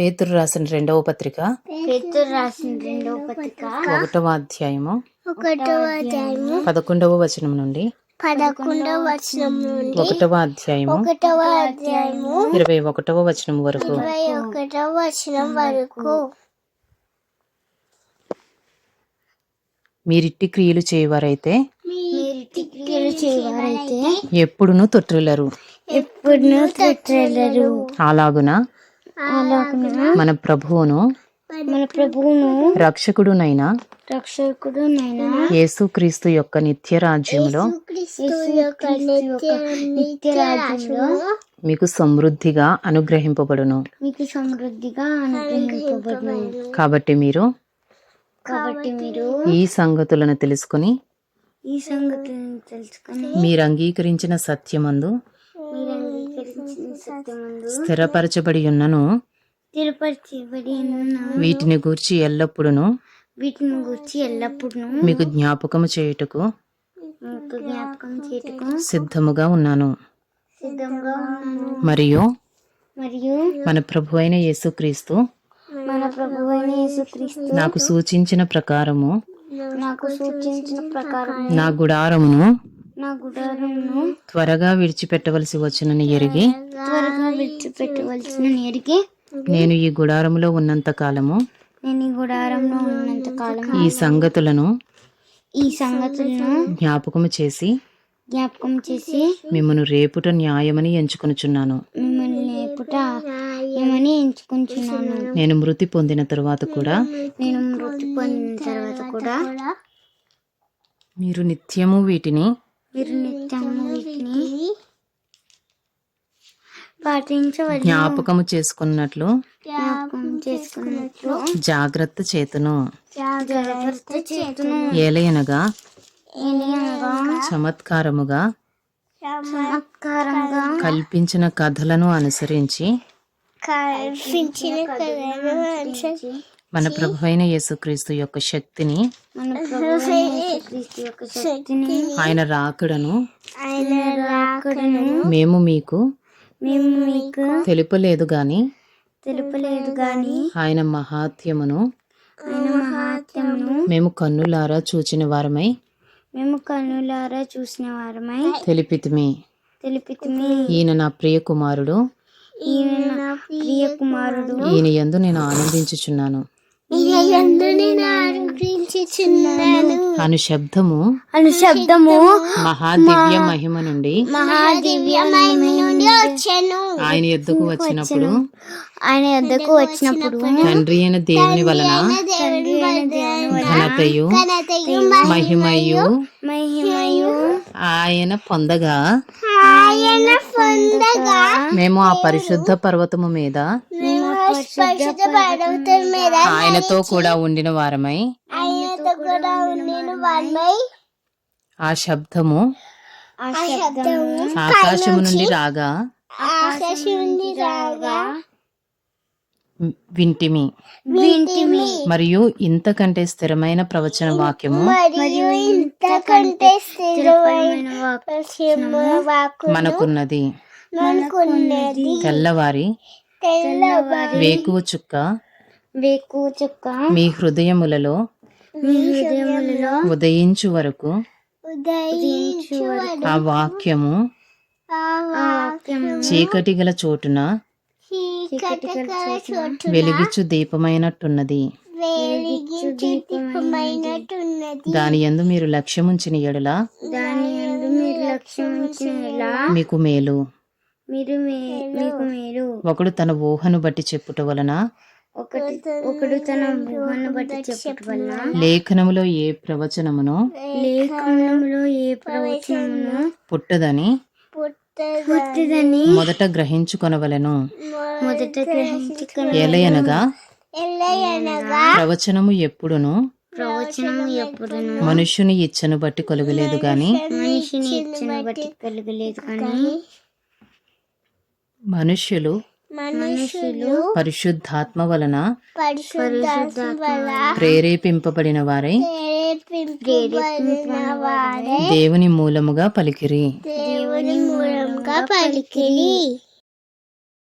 పేతురు రాసిన రెండవ పత్రిక? పేతురు రాసిన రెండవ పత్రిక. ఒకటవ అధ్యాయము. ఒకటవ అధ్యాయము. పదకొండవ వచనం నుండి? పదకొండవ వచనం నుండి ఒకటవ అధ్యాయము. ఒకటవ అధ్యాయము. ఇరవై ఒకటవ వచనం వరకు. ఇరవై ఒకటవ వచనం వరకు. మీరిట్టి క్రియలు చేయవారైతే? ఎప్పుడునూ తొట్టిల్లరు ఎప్పుడు తట్టెలరు అలాగున అలాగున? మన ప్రభువును మన ప్రభువును రక్షకుడునైన రక్షకుడు నైనా యేసుక్రీస్తు యొక్క నిత్య రాజ్యములో యొక్క నిత్య రాజ్యంలో మీకు సమృద్ధిగా అనుగ్రహింపబడును. మీకు సమృద్ధిగా అనుగ్రహింపబడును. కాబట్టి మీరు కాబట్టి మీరు ఈ సంగతులను తెలుసుకుని ఈ సంగతిని తెలుసుకొని మీరు అంగీకరించిన సత్యమందు మీరు అంగీకరించిన సత్యమందు స్థిరపరచబడి ఉన్నను. వీటిని గూర్చి ఎల్లప్పుడూ వీటిని గురించి ఎల్లప్పుడూ మీకు జ్ఞాపకము చేయుటకు జ్ఞాపకం చేటుకు సిద్ధముగా ఉన్నాను. సిద్ధంగా ఉన్నాను. మరియు మరియు మన ప్రభు అయిన యేసుక్రీస్తు మన ప్రభు అయిన యేసుక్రీస్తు నాకు సూచించిన ప్రకారము నాకు సూచించిన ప్రకారం నా గుడారమును నా గుడారంను త్వరగా విడిచిపెట్టవలసి వచ్చునని ఎరిగి త్వరగా విడిచిపెట్టవలసిన నేరికి నేను ఈ గుడారములో ఉన్నంత కాలము నేను ఈ గుడారంలో ఉన్నంత కాలం ఈ సంగతులను ఈ సంగతులను జ్ఞాపకము చేసి జ్ఞాపకం చేసి మిమ్మను రేపుట న్యాయమని ఎంచుకొనుచున్నాను. మిమ్మల్ని లేపుట ఏమని ఎంచుకుంటున్నాను నేను మృతి పొందిన తరువాత కూడా నేను మృతి పొందిన తర్వాత కూడా మీరు నిత్యము వీటిని మీరు నిత్యము వీటిని పాటించవచ్చు జ్ఞాపకము చేసుకున్నట్లు చేసుకున్నట్లు జాగ్రత్త చేతును. జాగ్రత్త చేతును. ఏలయనగా ఏలియనగా చమత్కారముగా చమత్కారంగా కల్పించిన కథలను అనుసరించి కల్పించిన కథను అనుసరించి మన ప్రభు అయిన యేసుక్రీస్తు యొక్క శక్తిని మన ప్రభు అయిన యేసుక్రీస్తు యొక్క శక్తిని ఆయన రాకడను ఆయన రాకడను మేము మీకు మేము మీకు తెలుపలేదు గాని తెలుపలేదు గాని ఆయన మహాత్యమును ఆయన మహాత్యమును మేము కన్నులారా చూచిన వారమై మేము కన్నులారా చూసిన వారమై తెలిపితిమి. తెలిపితిమి. ఈయన నా ప్రియ కుమారుడు. ఈయన నా ప్రియ కుమారుడు. ఈయన ఆనందించుచున్నాను నేను ఆనందించుచున్నాను. అను శబ్దము అను శబ్దము మహాదివ్య మహిమ నుండి మహాదివ్యమైన నుండి వచ్చాను. ఆయన ఎద్దుకు వచ్చినప్పుడు ఆయన వద్దకు వచ్చినప్పుడు తండ్రి అయిన దేవుని వలన ఘనతయు మహిమయు మహిమయు ఆయన పొందగా ఆయన పొందగా మేము ఆ పరిశుద్ధ పర్వతము మీద మేము ఆయనతో కూడా ఉండిన వారమై ఆ శబ్దము ఆకాశము నుండి రాగా ఆకాశం నుండి రాగా వింటిమి. వింటిమి. మరియు ఇంతకంటే స్థిరమైన ప్రవచన వాక్యము మనకున్నది. తెల్లవారి వేకువ చుక్క. వేకు చుక్క. మీ హృదయములలో మీ హృదయములలో ఉదయించు వరకు ఉదయించు వరకు ఆ వాక్యము చీకటి గల చోటున వెలిగిచ్చు దీపమైనట్టున్నది. దాని యందు మీరు లక్ష్యముంచిన ఎడల మీకు మేలు. మీరు ఒకడు తన ఊహను బట్టి చెప్పుట వలన ఒకటి ఒకడు తన ఊహను బట్టి చెప్పటం వలన లేఖనములో ఏ ప్రవచనమును లేఖనంలో ఏ ప్రవచనమును పుట్టదని పుట్టదని మొదట గ్రహించుకొనవలెను. మొదట గ్రహించుకుని ఎలయనగా ప్రవచనము ఎప్పుడును? ప్రవచనము ఎప్పుడును? మనుష్యుని ఇచ్చను బట్టి కలుగలేదు గాని మనిషిని ఇచ్చిన బట్టి కలగలేదు కానీ మనుష్యులు మనుషులు పరిశుద్ధాత్మ వలన ప్రేరేపింపబడిన వారై దేవుని మూలముగా పలికిరి. దేవుని మూలంగా పలికిరి.